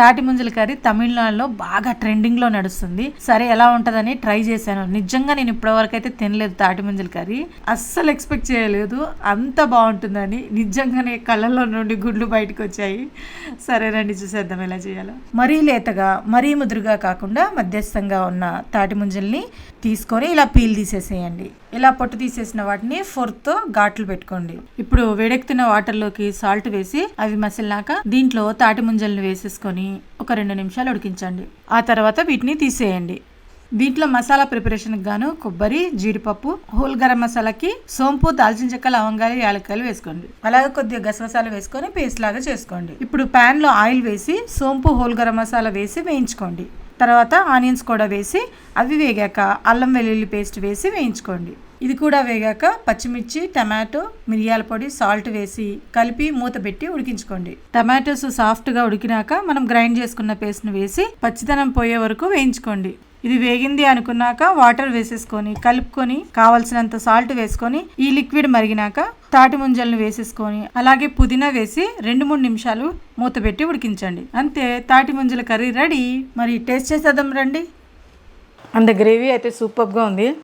తాటి ముంజల కర్రీ తమిళనాడులో బాగా ట్రెండింగ్లో నడుస్తుంది. సరే ఎలా ఉంటుందని ట్రై చేశాను. నిజంగా నేను ఇప్పటివరకు అయితే తినలేదు తాటి ముంజల కర్రీ. అస్సలు ఎక్స్పెక్ట్ చేయలేదు. అంత బాగుంటుందని నిజంగానే కళ్ళల్లో నుండి గుడ్లు బయటకు వచ్చాయి సరేనండి చూసేద్దాం ఎలా చేయాలో. మరీ లేతగా మరీ ముదురుగా కాకుండా మధ్యస్థంగా ఉన్న తాటి ముంజల్ని తీసుకొని ఇలా పీల్ తీసేసేయండి. ఇలా పొట్టు తీసేసిన వాటిని ఫోర్తో ఘాట్లు పెట్టుకోండి. ఇప్పుడు వేడెక్కుతున్న వాటర్లోకి సాల్ట్ వేసి అవి మసిలినాక దీంట్లో తాటి ముంజల్ని వేసేసుకొని ఒక రెండు నిమిషాలు ఉడికించండి. ఆ తర్వాత వీటిని తీసేయండి. దీంట్లో మసాలా ప్రిపరేషన్కి గాను కొబ్బరి జీడిపప్పు హోల్ గరం మసాలాకి సోంపు దాల్చిన చెక్క లవంగాలు యాలక్కాయలు వేసుకోండి. అలాగే కొద్దిగా గసగసాలు వేసుకొని పేస్ట్ లాగా చేసుకోండి. ఇప్పుడు ప్యాన్లో ఆయిల్ వేసి సోంపు హోల్ గరం మసాలా వేసి వేయించుకోండి. తర్వాత ఆనియన్స్ కూడా వేసి అవి వేగాక అల్లం వెల్లుల్లి పేస్ట్ వేసి వేయించుకోండి. ఇది కూడా వేగాక పచ్చిమిర్చి టమాటో మిరియాల పొడి సాల్ట్ వేసి కలిపి మూత పెట్టి ఉడికించుకోండి. టమాటోస్ సాఫ్ట్గా ఉడికినాక మనం గ్రైండ్ చేసుకున్న పేస్ట్ను వేసి పచ్చిదనం పోయే వరకు వేయించుకోండి. ఇది వేగింది అనుకున్నాక వాటర్ వేసేసుకొని కలుపుకొని కావలసినంత సాల్ట్ వేసుకొని ఈ లిక్విడ్ మరిగినాక తాటి ముంజలను వేసేసుకొని అలాగే పుదీనా వేసి రెండు మూడు నిమిషాలు మూత పెట్టి ఉడికించండి. అంతే తాటి ముంజల కర్రీ రెడీ. మరి టేస్ట్ చేసేద్దాం రండి. అంత గ్రేవీ అయితే సూపర్గా ఉంది.